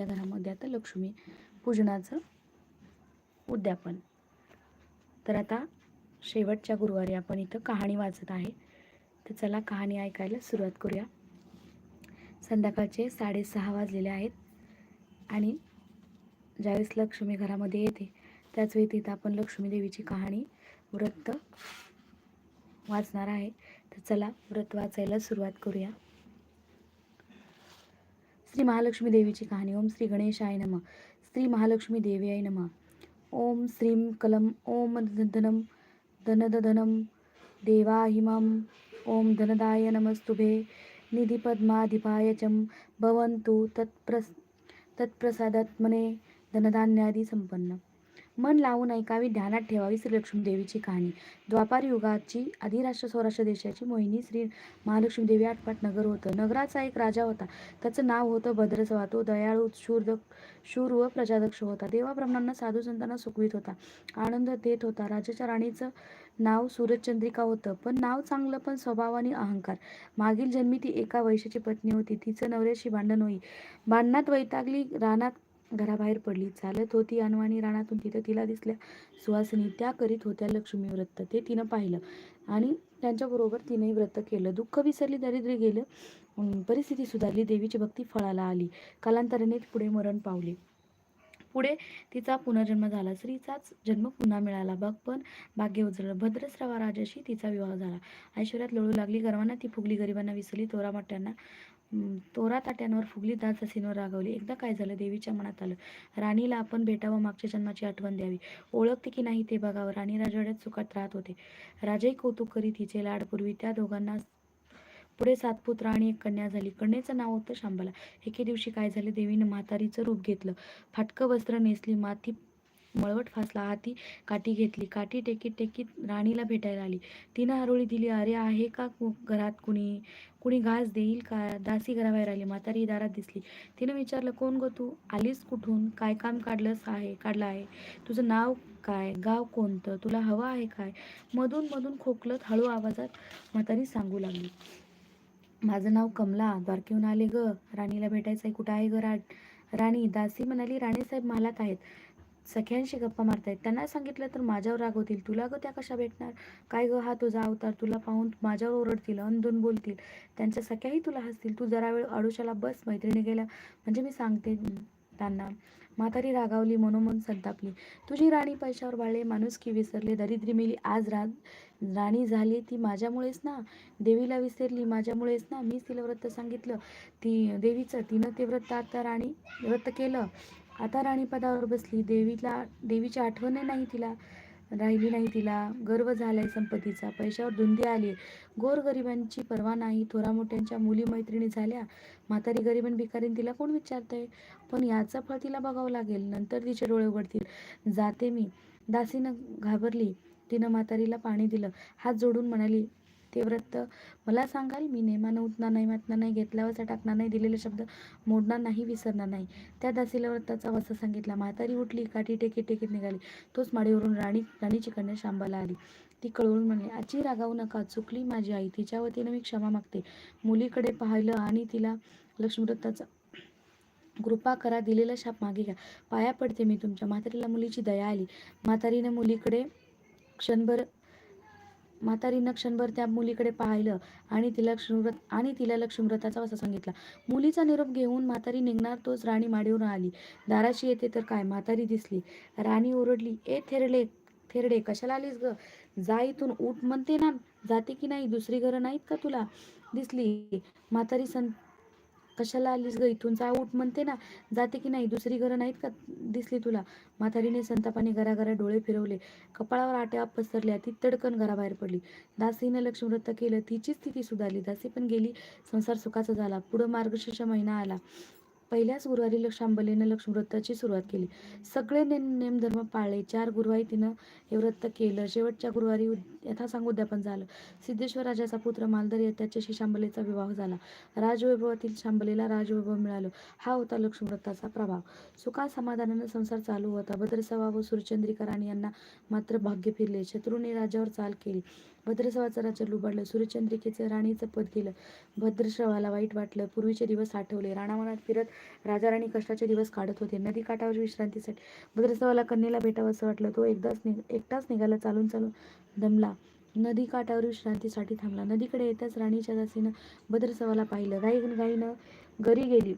आपल्या घरामध्ये आता लक्ष्मी पूजनाचं उद्यापन. तर आता शेवटच्या गुरुवारी आपण इथं कहाणी वाचत आहे. तर चला कहाणी ऐकायला सुरुवात करूया. संध्याकाळचे साडेसहा वाजलेले आहेत आणि ज्यावेळेस लक्ष्मी घरामध्ये येते त्याचवेळी तिथं आपण लक्ष्मी देवीची कहाणी व्रत वाचणार आहे. तर चला व्रत वाचायला सुरुवात करूया. श्री महालक्ष्मी देवीची कहाणी. ओम श्री गणेशाय नम. श्री महालक्ष्मी देव्याय नम. ओम श्रीं कलम ओम धनम धनदधनम देवाहिमम ओम धनदाय नमस्तुभे निधिपद्माधिपाय चम भवन्तु तत्प्रस तत्प्रसादात्मने धनधान्यादी संपन्न। मन लावून ऐकावी ध्यानात ठेवावी श्री लक्ष्मी देवीची कहाणी. द्वापार युगाची अधिराष्ट्र सौराष्ट्र देशाची मोहिनी श्री महालक्ष्मी देवी आटपाट नगर होतं. नगराचा एक राजा होता. त्याचं नाव होतं भद्रसवा तो दयाळू शूर शूर व प्रजादक्ष होता. देवाब्रह्मांना साधू संतांना सुखवीत होता. आनंद देत होता. राजाच्या राणीचं नाव सूरजचंद्रिका होतं. पण नाव चांगलं पण स्वभाव आणि अहंकार. मागील जन्मी ती एका वैशाची पत्नी होती. तिचं नवऱ्याशी भांडण होई. भांडणात वैतागली रानात घराबाहेर पडली. चालत होती अनवाणी रानातून. तिथं तिला दिसल्या सुवासिनी त्या करीत होत्या लक्ष्मी व्रत. ते तिनं पाहिलं आणि त्यांच्याबरोबर तिनेही व्रत केलं. दुःख विसरली दरिद्री गेलं. परिस्थिती सुधारली. देवीची भक्ती फळाला आली. कालांतराने पुढे मरण पावले. पुढे तिचा पुनर्जन्म झाला. स्त्रीचाच जन्म पुन्हा मिळाला. बघ पण भाग्य उजळलं भद्रश्रवा राजाशी तिचा विवाह झाला. ऐश्वर्यात लोळू लागली. गर्वांना ती फुगली. गरिबांना विसरली. तोरा मोठ्यांना तोरा ताट्यांवर फुगली दास जसींवर रागवली. एकदा काय झालं देवीच्या मनात आलं. राणीला आपण भेटावं मागच्या जन्माची आठवण द्यावी. ओळखते की नाही ते बघावं. राणी राजवाड्यात सुखात राहत होते. राजाही कौतुक करीत हिचे लाडपूर्वी त्या दोघांना पुढे सात पुत्र आणि एक कन्या झाली. कन्येचं नाव होतं शांबाला. एके दिवशी काय झाले देवीनं म्हातारीचं रूप घेतलं. फाटकं वस्त्र नेसली. माती मळवट फासला हाती काठी घेतली. काठी टेकीत टेकीत राणीला भेटायला आली. तिनं हरोळी दिली अरे आहे का घरात कुणी? कुणी घास देईल का? दासी घराबाहेर आली म्हातारी दारात दिसली. तिनं विचारलं कोण गो तू? आलीस कुठून? काय काम काढलंस आहे काढलं आहे? तुझं नाव काय? गाव कोणतं? तुला हवं आहे काय? मधून मधून खोकलत हळू आवाजात म्हातारी सांगू लागली. माझं नाव कमला द्वारकेहून आले ग. राणीला भेटायचं आहे कुठं आहे ग राणी दासी म्हणाली राणीसाहेब मालात आहेत. सख्यांशी गप्पा मारतायत. त्यांना सांगितलं तर माझ्यावर रागवतील तुला ग त्या कशा भेटणार? काय ग हा तुझा अवतार? तुला पाहून माझ्यावर ओरडतील अनदून बोलतील. त्यांच्या सख्याही तुला हसतील. तू जरा वेळ अडुशाला बस मैत्रिणी गेल्या. म्हणजे मी सांगते त्यांना. म्हातारी रागावली मनोमन संतापली. तुझी राणी पैशावर बाळले माणूस की विसरले दरिद्री मेली. आज रा राणी झाली ती माझ्यामुळेच ना? देवीला विसरली माझ्यामुळेच ना? मीच तिला व्रत सांगितलं. ती देवीचं तिनं ते व्रत आता राणी व्रत केलं. आता राणी पदावर बसली. देवीला देवीची आठवण नाही तिला राहिली नाही तिला. गर्व झालाय संपत्तीचा. पैशावर धुंदी आली गोरगरिबांची पर्वा नाही. थोरा मोठ्यांच्या मुली मैत्रिणी झाल्या. म्हातारी गरिबन भिकारीन तिला कोण विचारतंय? पण याचं फळ तिला बघावं लागेल. नंतर तिचे डोळे उघडतील. जाते मी. दासीनं घाबरली. तिनं म्हातारीला पाणी दिलं. हात जोडून म्हणाली ते व्रत. मला सांगाल मी नेमानं उठणार नाही मातणार नाही घेतल्यावरचा टाकणार नाही दिलेले शब्द मोडणार नाही विसरणार नाही. त्या दासीला व्रताचा वसा सांगितला. म्हातारी उठली काठी टेकीत टेकीत निघाली. तोच माडीवरून राणी राणीची कन्या शांबाला आली. ती कळवून म्हणली आजी रागावू नका. चुकली माझी आई. तिच्या वतीनं मी क्षमा मागते. मुलीकडे पाहिलं आणि तिला लक्ष्मीव्रताचा कृपा करा. दिलेला शाप मागे घ्या. पाया पडते मी तुमच्या म्हातारीला मुलीची दया आली. म्हातारीनं मुलीकडे क्षणभर म्हातारीनं क्षणभर त्या मुलीकडे पाहिलं आणि तिला लक्ष्मीव्रत आणि तिला लक्ष्मीव्रताचा वसा सांगितला. मुलीचा निरोप घेऊन म्हातारी निघणार तोच राणी माडीवर आली. दाराशी येते तर काय? म्हातारी दिसली. राणी ओरडली ए थेरडे थेरडे कशाला आलीस ग? जा इथून उठ म्हणते ना. जाते की नाही? दुसरी घरं नाहीत का तुला? दिसली. म्हातारी सं कशाला आलीस ग? इथून जा उठ म्हणते ना. जाते की नाही? दुसरी घरं नाहीत का? दिसली तुला. म्हातारीने संतापाने घराघरा डोळे फिरवले. कपाळावर आट्या पसरल्या. ती तडकन घराबाहेर पडली. दासीनं लक्ष्मीव्रत केलं. तिची स्थिती सुधारली. दासी पण गेली. संसार सुखाचा झाला. पुढं मार्गशीर्ष महिना आला. पहिल्याच गुरुवारी लक्षांबलीनं लक्ष्मीव्रताची सुरुवात केली. सगळे नेम नेमधर्म पाळले. चार गुरुवारी तिनं हे व्रत केलं. शेवटच्या गुरुवारी यथा यथासांग उद्यापन झालं. सिद्धेश्वर राजाचा पुत्र मालधर त्याच्याशी शांबलेचा विवाह झाला. राजवैभवातील शांबलेला राजवैभव मिळालं. हा होता लक्ष्मीव्रताचा प्रभाव. सुखा समाधानानं संसार चालू होता. भद्रसवा व सुरचंद्रिका यांना मात्र भाग्य फिरले. शत्रूने राजावर चाल केली. भद्रसवाचं राज्य लुबाडलं सूर्यचंद्रिकेचं राणीचं पद गेलं. भद्रश्रवाला वाईट वाटलं. पूर्वीचे दिवस आठवले. राणामनात फिरत राजा राणी कष्टाचे दिवस काढत होते. नदी काठावर विश्रांतीसाठी भद्रसवाला कन्येला भेटावं असं वाटलं. तो एकदाच निघ एकटाच निघाला चालून चालून दमला. नदी काठावर विश्रांतीसाठी थांबला. नदीकडे येताच राणीच्या दासीनं भद्रसवाला पाहिलं. गाई गाईनं घरी गेली.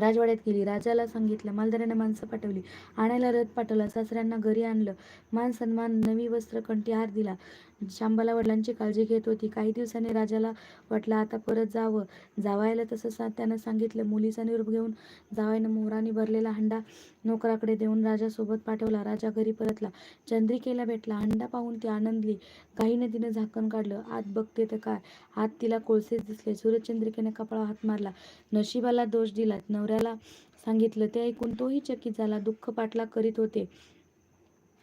राजवाड्यात गेली. राजाला सांगितलं मालदाराने माणसं पाठवली. आणायला रथ पाठवला. सासऱ्यांना घरी आणलं. मान सन्मान नवी वस्त्र कंठी हार दिला. शांबाला वडिलांची काळजी घेत होती. काही दिवसांनी राजाला वाटलं आता परत जावं. जावायला तसं सा त्यानं सांगितलं मुलीचा निरूप घेऊन जावायनं मोहराने भरलेला हंडा नोकराकडे देऊन राजासोबत पाठवला. राजा घरी परतला. चंद्रिकेला भेटला. हंडा पाहून ती आनंदली. काहीनं तिनं झाकण काढलं. आत बघते तर काय? आत तिला कोळसेच दिसले. सूर्यचंद्रिकेने कपाळा हात मारला. नशिबाला दोष दिला. नवऱ्याला सांगितलं. ते ऐकून तोही चकित झाला. दुःख पाठला करीत होते.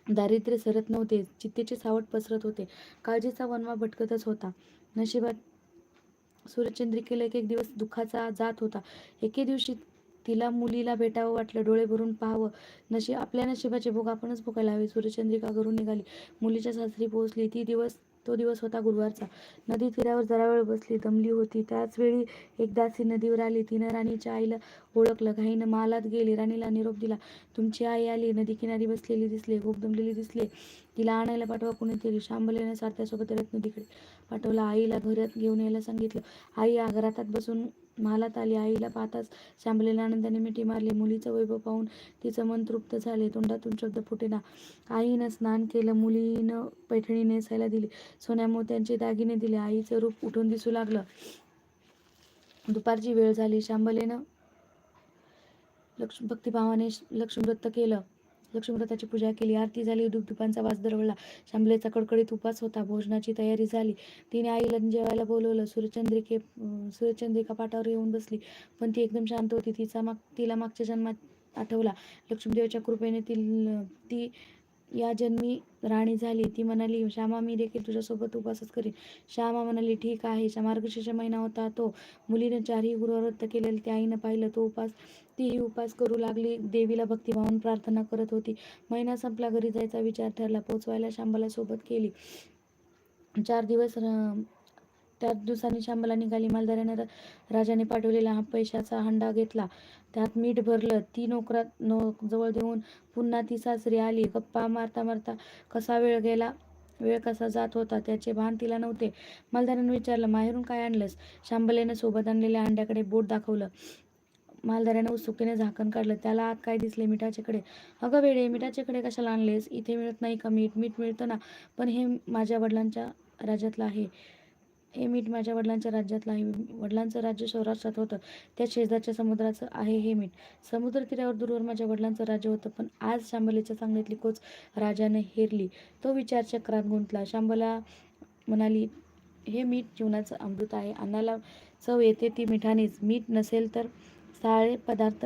दारिद्र्य सरत नव्हते. चित्तेचे सावट पसरत होते. काळजीचा वनवा भटकतच होता. नशिबात सूर्यचंद्रिकेला एक एक दिवस दुःखाचा जात होता. एके दिवशी तिला मुलीला भेटावं वाटलं. डोळे भरून पाहावं. नशीब आपल्या नशिबाचे भोग आपणच भोगायला हवे. सूर्यचंद्रिका घरून निघाली. मुलीच्या सासरी पोहोचली. ती दिवस तो दिवस होता गुरुवारचा. नदी तीरावर जरा वेळ बसली दमली होती. त्याच वेळी एक दासी नदीवर आली. तिनं राणीच्या आईला ओळखलं. घाईनं मालात गेली. राणीला निरोप दिला. तुमची आई आली. नदी किनारी बसलेली दिसले. खूप दमलेली दिसले. तिला आणायला पाठवा. कुणीतरी शांबलेनं सारथ्यासोबत रत्नदीकडे पाठवला. आईला घरात घेऊन यायला सांगितलं. आई घरातात बसून महालात आली. आईला पाहताच शांबलेला आनंदाने मिठी मारली. मुलीचं वैभव पाहून तिचं मन तृप्त झाले. तोंडातून शब्द फुटेना. आईनं स्नान केलं. मुलीनं पैठणी नेसायला दिली. सोन्या मोत्यांचे दागिने दिले. आईचं रूप उठून दिसू लागलं. दुपारची वेळ झाली. शांबलेनं लक्ष्मी भक्तिभावाने लक्ष्मीव्रत केलं. लक्ष्मीव्रताची पूजा केली आरती झाली दुपांचा वास दरवळला शांबलेचा कडकडीत उपास होता भोजनाची तयारी झाली. तिने आईला जेवायला बोलवलं सूर्यचंद्रिके सूर्यचंद्रिका पाठावर येऊन बसली. पण ती एकदम शांत होती तिचा माग तिला मागच्या जन्मात आठवला. लक्ष्मीदेवाच्या कृपेने ती ती या जन्मी राणी झाली. ती म्हणाली श्यामा मी देखील तुझ्यासोबत उपासच करीन. श्यामा म्हणाली ठीक आहे. मार्गशीर्ष महिना होता तो. मुलीने चारही गुरुव्रत केलेले त्या आईनं पाहिलं. तो उपास तीही उपास करू लागली. देवीला भक्तिभावान प्रार्थना करत होती. महिना संपला. घरी जायचा विचार ठरला. पोचवायला शांबाला सोबत केली. चार दिवस त्याच दिवसांनी शांबला निघाली मालदाराने राजाने पाठवलेला हा पैशाचा हंडा घेतला. त्यात मीठ भरलं. ती नोकरात नो जवळ देऊन पुन्हा ती सासरी आली. गप्पा मारता मारता कसा वेळ गेला? वेळ कसा जात होता? त्याचे भान तिला नव्हते. मालदाराने विचारलं माहेरून काय आणलंस? शांबलेनं सोबत आणलेल्या अंड्याकडे बोट दाखवलं. मालदाराने उत्सुकतेने झाकण काढलं. त्याला आत काय दिसले मिठाचेकडे? अगं वेडे मिठाचेकडे कशाला आणलेस? इथे मिळत नाही का मीठ? मीठ मिळतं ना. पण हे माझ्या वडिलांच्या राज्यातलं आहे. हे मीठ माझ्या वडिलांच्या राज्यातलं आहे. वडिलांचं राज्य सौराष्ट्रात होतं. त्या शेजारच्या समुद्राचं आहे हे मीठ. समुद्र तीरावर दूरवर माझ्या वडिलांचं राज्य होतं पण आज शांबलेच्या सांगलीतली कोच राजाने हेरली. तो विचार चक्रात गुंतला. शांबला म्हणाली हे मीठ जीवनाचं अमृत आहे. अन्नाला चव येते ती मिठानेच. मीठ नसेल तर साळे पदार्थ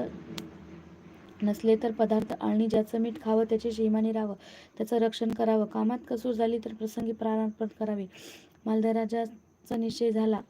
नसले तर पदार्थ आणि ज्याचं मीठ खावं त्याचे शेमाने राहावं. त्याचं रक्षण करावं. कामात कसूर झाली तर प्रसंगी प्राणार्पण करावे. चा निश्चय झाला.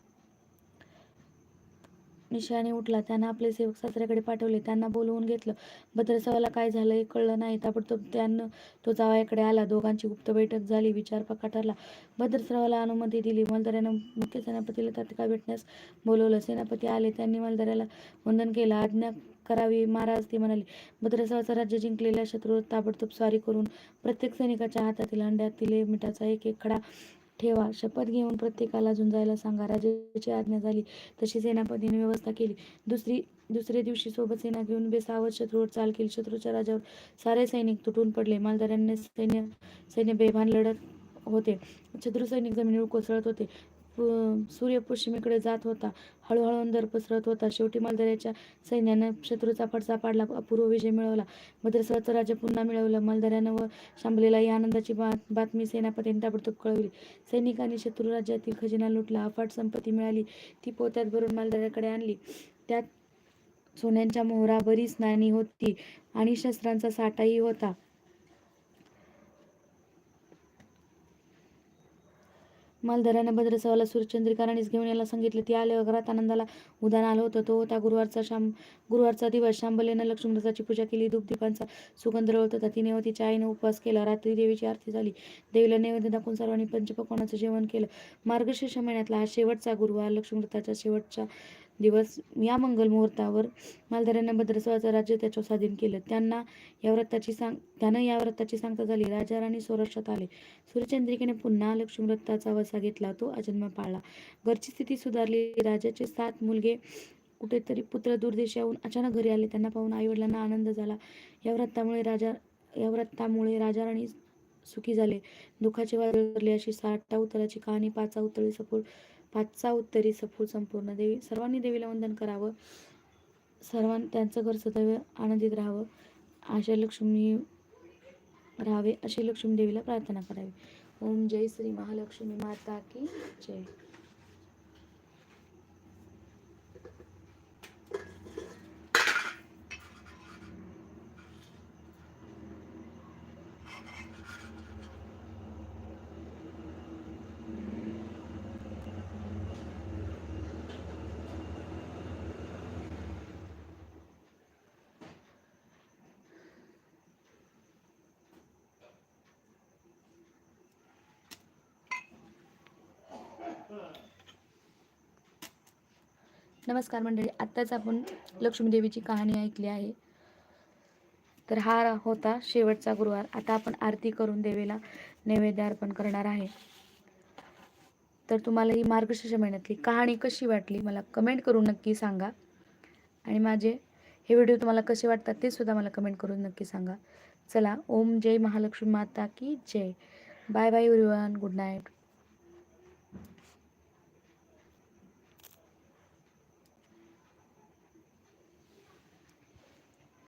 निशाने उठला. त्यांना आपले सेवक सासऱ्याकडे पाठवले. त्यांना बोलवून घेतलं. भद्रसवाला काय झालं हे कळलं नाही. ताबडतोब त्यानं तो जावयाकडे आला. दोघांची गुप्त बैठक झाली. विचार पक्का ठरला. भद्रसरावाला अनुमती दिली. मलदऱ्यानं मुख्य सेनापतीला तात्काळ भेटण्यास बोलवलं. सेनापती आले. त्यांनी मलदऱ्याला वंदन केलं. आज्ञा करावी महाराज ती म्हणाली. भद्रसवाचं राज्य जिंकलेल्या शत्रूवर ताबडतोब स्वारी करून प्रत्येक सैनिकाच्या हातातील अंड्यातील मिठाचा एक एक खडा ठेवा. शपथ घेऊन प्रत्येकाला झुंजायला सांगा. राजाची आज्ञा झाली तशी सेनापतीने व्यवस्था केली. दुसरी दुसऱ्या दिवशी सोबत सेना घेऊन बेसावत शत्रूवर चाल केली. शत्रूच्या राजावर सारे सैनिक तुटून पडले. मालदारांनी सैन्य सैन्य बेभान लढत होते. शत्रू सैनिक जमिनीवर कोसळत होते. सूर्य पश्चिमेकडे जात होता. हळूहळू अंदर पसरत होता. शेवटी मालदऱ्याच्या सैन्यानं शत्रूचा फडसा पाडला. अपूर्व विजय मिळवला. भद्रसवाचं राज्य पुन्हा मिळवलं. मालदऱ्यानं व शांबलेला या आनंदाची बात बातमी सेनापतींनी ताबडतोब कळवली. सैनिकांनी शत्रू राज्यातील खजिना लुटला. अफाट संपत्ती मिळाली. ती पोत्यात भरून मालदऱ्याकडे आणली. त्यात सोन्यांच्या मोहरा बरीच नाणी होती आणि शस्त्रांचा साठाही होता. मालधराने भद्रसवाला सूर्यचंद्रिका राणीस घेऊन यायला सांगितले. ती आल्यावर घरात आनंदाला उदान आलं होतं. तो होता गुरुवारचा शाम गुरुवारचा दिवस शांबलेनं लक्ष्मीव्रताची पूजा केली. धूपदीपांचा सुगंध रळत होता. तिने व तिच्या आईने उपवास केला. रात्री देवीची आरती झाली. देवीला नैवेद्य दाखवून सर्वांनी पंचपकवानाचं जेवण केलं. मार्गशीर्ष महिन्यातला हा शेवटचा गुरुवार लक्ष्मीव्रताच्या शेवटचा दिवस या मंगल मुहूर्तावर मालधाऱ्यांना भद्रसवाचं राज्य त्याच्यावर स्वाधीन केलं. त्यांना या व्रताची सांग त्यानं या व्रताची सांगता झाली. राजा राणी स्वराष्ट्रात आले. सूर्यचंद्रिकेने पुन्हा लक्ष्मीव्रताचा वसा घेतला तो अजन्म पाळला. घरची स्थिती सुधारली. राजाचे सात मुलगे कुठेतरी पुत्र दूरदेशाहून अचानक घरी आले. त्यांना पाहून आईवडिलांना आनंद झाला. या व्रतामुळे राजा या व्रतामुळे राजा राणी सुखी झाले. दुःखाचे वादळ अशी साठा उतराची कहाणी पाचा उतळी सपोर्ट पाचचा उत्तरी सफूल संपूर्ण. देवी सर्वांनी देवीला वंदन करावं. सर्वां त्यांचं घर सदैव आनंदित राहावं. आशा लक्ष्मी राहावे अशी लक्ष्मी देवीला प्रार्थना करावी. ओम जय श्री महालक्ष्मी माता की जय. नमस्कार मंडळी आत्ताच आपण लक्ष्मी देवीची कहाणी ऐकली आहे. तर हा होता शेवटचा गुरुवार. आता आपण आरती करून देवीला नैवेद्य अर्पण करणार आहे. तर तुम्हाला ही मार्गशीर्ष महिन्यातली कहाणी कशी वाटली मला कमेंट करून नक्की सांगा. आणि माझे हे व्हिडिओ तुम्हाला कसे वाटतात ते सुद्धा मला कमेंट करून नक्की सांगा. चला ओम जय महालक्ष्मी माता की जय. Bye bye everyone good night.